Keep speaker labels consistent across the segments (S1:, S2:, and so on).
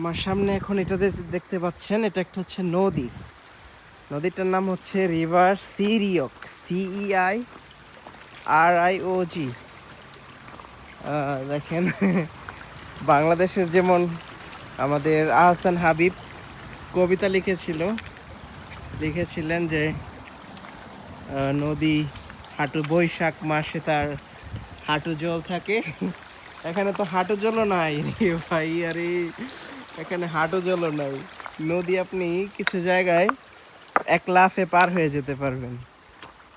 S1: আমার সামনে এখন এটাতে দেখতে পাচ্ছেন, এটা একটা হচ্ছে নদী। নদীটার নাম হচ্ছে river সিরিয়ক CEI R I O জি দেখেন, বাংলাদেশের যেমন আমাদের আহসান হাবিব কবিতা লিখেছিল, লিখেছিলেন যে নদী হাঁটু বৈশাখ মাসে তার হাঁটু জল থাকে। এখানে তো হাঁটু জলও নাই, ভাই, আরে। এখানে হাঁটু জলও নাই। নদী আপনি কিছু জায়গায় এক লাফে পার হয়ে যেতে পারবেন।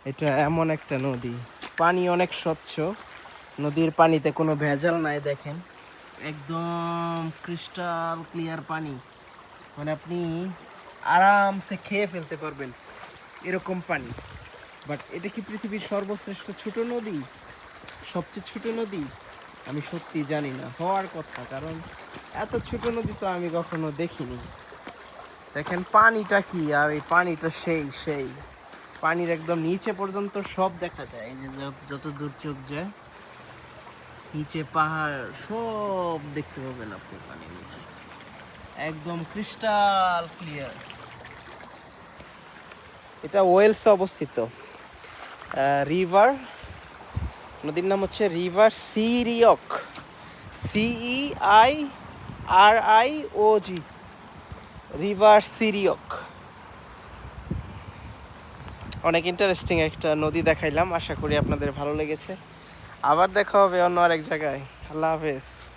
S1: এটা এমন একটা নদী। পানি অনেক স্বচ্ছ। নদীর পানিতে কোনো ভেজাল নাই, দেখেন। একদম ক্রিস্টাল ক্লিয়ার পানি। মানে আপনি আরামসে খেয়ে ফেলতে পারবেন এরকম পানি। বাট এটা কি পৃথিবীর সর্বশ্রেষ্ঠ ছোট নদী? সবচেয়ে ছোট নদী? আমি সত্যি জানি না। হওয়ার কথা, কারণ এত ছোট নদী তো আমি কখনো দেখিনি। দেখেন পানিটা কি, আর এই পানিটা সেই সেই। পানির একদম নিচে পর্যন্ত সব দেখা যায়। এই যে যত- দূর চোখ যায়, নিচে পাহাড়, সব দেখতে পাবেন আপনি পানির নিচে। একদম ক্রিস্টাল ক্লিয়ার এটা ওয়েলসে অবস্থিত। রিভার নদীর নাম হচ্ছে river Ceiriog C E I R I O G river Ceiriog অনেক ইন্টারেস্টিং একটা নদী দেখাইলাম, আশা করি আপনাদের ভালো লেগেছে। আবার দেখা হবে অন্য আরেক জায়গায়। আল্লাহ হাফেজ।